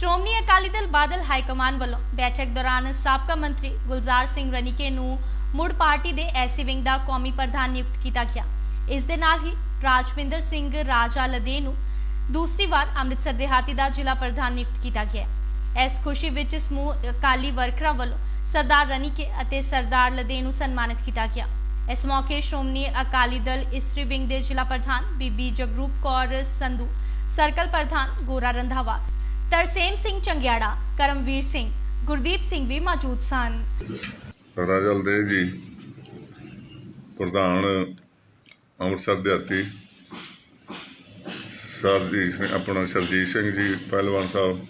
Shiromani Akali Dal Badal high command ਵੱਲੋਂ ਬੈਠਕ ਦੌਰਾਨ ਸਾਬਕਾ ਮੰਤਰੀ ਗੁਲਜ਼ਾਰ ਸਿੰਘ ਰਣੀਕੇ ਨੂੰ ਮੁੜ ਪਾਰਟੀ ਦੇ ਐਸੀ ਵਿੰਗ ਦਾ ਕੌਮੀ ਪ੍ਰਧਾਨ ਨਿਯੁਕਤ ਕੀਤਾ ਗਿਆ। ਇਸ ਦੇ ਨਾਲ ਹੀ ਰਾਜਵਿੰਦਰ ਸਿੰਘ ਰਾਜਾ ਲਦੇ ਨੂੰ ਦੂਸਰੀ ਵਾਰ ਅੰਮ੍ਰਿਤਸਰ ਦਿਹਾਤੀ ਦਾ ਜ਼ਿਲ੍ਹਾ ਪ੍ਰਧਾਨ ਨਿਯੁਕਤ ਕੀਤਾ ਗਿਆ ਇਸ ਖੁਸ਼ੀ ਵਿੱਚ ਸਮੂਹ ਅਕਾਲੀ ਵਰਕਰਾਂ ਵੱਲੋਂ ਸਰਦਾਰ ਰਣੀਕੇ ਅਤੇ ਸਰਦਾਰ ਲਦੇ ਨੂੰ ਸਨਮਾਨਿਤ ਕੀਤਾ ਗਿਆ। ਇਸ ਮੌਕੇ ਸ਼੍ਰੋਮਣੀ ਅਕਾਲੀ ਦਲ ਇਸਤਰੀ ਵਿੰਗ ਦੇ ਜ਼ਿਲ੍ਹਾ ਪ੍ਰਧਾਨ ਬੀਬੀ ਜਗਰੂਪ ਕੌਰ ਸੰਧੂ, ਸਰਕਲ ਪ੍ਰਧਾਨ ਗੋਰਾ ਰੰਧਾਵਾ ਤਰਸੇਮ ਸਿੰਘ ਚੰਗਿਆੜਾ, ਕਰਮਵੀਰ ਸਿੰਘ, ਗੁਰਦੀਪ ਸਿੰਘ ਵੀ ਮੌਜੂਦ ਸਨ। ਰਾਜਲ ਦੇ ਜੀ, ਪ੍ਰਧਾਨ ਅੰਮ੍ਰਿਤਸਰ ਦਿਹਾਤੀ। ਸਰਜੀਤ ਸਿੰਘ ਆਪਣਾ ਸਰਜੀਤ ਸਿੰਘ ਜੀ, ਪਹਿਲਵਾਨ ਸਾਹਿਬ,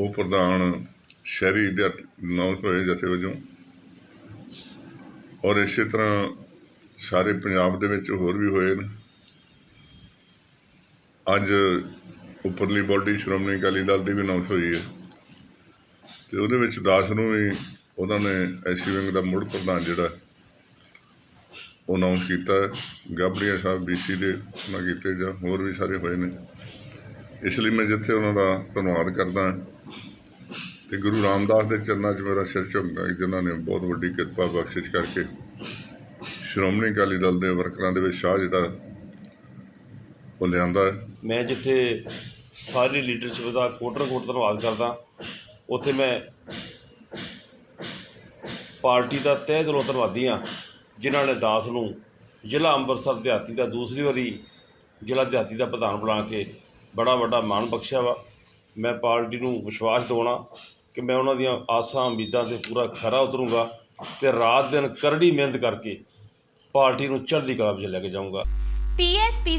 ਉਹ ਪ੍ਰਧਾਨ ਸ਼ਹਿਰੀ ਦਿਹਾਤੀ, ਨੌਂ ਹੋਏ ਜਥੇ ਵਜੋਂ। ਔਰ ਇਸੇ ਤਰ੍ਹਾਂ ਸਾਰੇ ਪੰਜਾਬ ਦੇ ਵਿੱਚ ਹੋਰ ਵੀ ਹੋਏ ਨੇ। ਅੱਜ ਉੱਪਰਲੀ ਬਾਡੀ ਸ਼੍ਰੋਮਣੀ ਅਕਾਲੀ ਦਲ ਦੀ ਵੀ ਅਨਾਉਂਸ ਹੋਈ ਹੈ। ਤੇ ਉਹਦੇ ਵਿੱਚ ਦਾਸ ਨੂੰ ਵੀ ਉਹਨਾਂ ਨੇ ਐਸੀ ਵਿੰਗ ਦਾ ਮੁੜ ਪ੍ਰਧਾਨ ਜਿਹੜਾ ਉਹ ਅਨਾਉਂਸ ਕੀਤਾ ਹੈ। ਗਾਬੜੀਆ ਸਾਹਿਬ ਬੀਸੀ ਦੇ ਉਹਨਾਂ ਕੀਤੇ ਜਾਂ ਹੋਰ ਵੀ ਸਾਰੇ ਹੋਏ ਨੇ। ਇਸ ਲਈ ਮੈਂ ਜਿੱਥੇ ਉਹਨਾਂ ਦਾ ਧੰਨਵਾਦ ਕਰਦਾ ਤੇ ਗੁਰੂ ਰਾਮਦਾਸ ਦੇ ਚਰਨਾਂ 'ਚ ਮੇਰਾ ਸਿਰ ਝੁਕਦਾ ਜਿਨ੍ਹਾਂ ਨੇ ਬਹੁਤ ਵੱਡੀ ਕਿਰਪਾ ਬਖਸ਼ਿਸ਼ ਕਰਕੇ ਸ਼੍ਰੋਮਣੀ ਅਕਾਲੀ ਦਲ ਦੇ ਵਰਕਰਾਂ ਦੇ ਵਿੱਚ ਸ਼ਾਹ ਜਿਹੜਾ ਉਹ ਲਿਆਂਦਾ ਹੈ। ਮੈਂ ਜਿੱਥੇ ਸਾਰੀ ਲੀਡਰਸ਼ਿਪ ਦਾ ਕੋਟਨ ਕੋਟ ਧੰਨਵਾਦ ਕਰਦਾ। ਉੱਥੇ ਮੈਂ ਪਾਰਟੀ ਦਾ ਤਹਿ ਦਿਲੋਂ ਧੰਨਵਾਦੀ ਹਾਂ, ਜਿਨ੍ਹਾਂ ਨੇ ਦਾਸ ਨੂੰ ਜ਼ਿਲ੍ਹਾ ਅੰਮ੍ਰਿਤਸਰ ਦਿਹਾਤੀ ਦਾ ਦੂਸਰੀ ਵਾਰੀ ਜ਼ਿਲ੍ਹਾ ਦਿਹਾਤੀ ਦਾ ਪ੍ਰਧਾਨ ਬਣਾ ਕੇ ਬੜਾ ਵੱਡਾ ਮਾਣ ਬਖਸ਼ਿਆ ਵਾ। ਮੈਂ ਪਾਰਟੀ ਨੂੰ ਵਿਸ਼ਵਾਸ ਦਿਵਾਉਣਾ ਕਿ ਮੈਂ ਉਹਨਾਂ ਦੀਆਂ ਆਸਾਂ ਉਮੀਦਾਂ ਤੇ ਪੂਰਾ ਖਰਾ ਉਤਰੂੰਗਾ ਤੇ ਰਾਤ ਦਿਨ ਕਰੜੀ ਮਿਹਨਤ ਕਰਕੇ ਪਾਰਟੀ ਨੂੰ ਚੜ੍ਹਦੀ ਕਲਾ ਵਿੱਚ ਲੈ ਕੇ ਜਾਊਂਗਾ। ਪੀਐਸਪੀਸੀ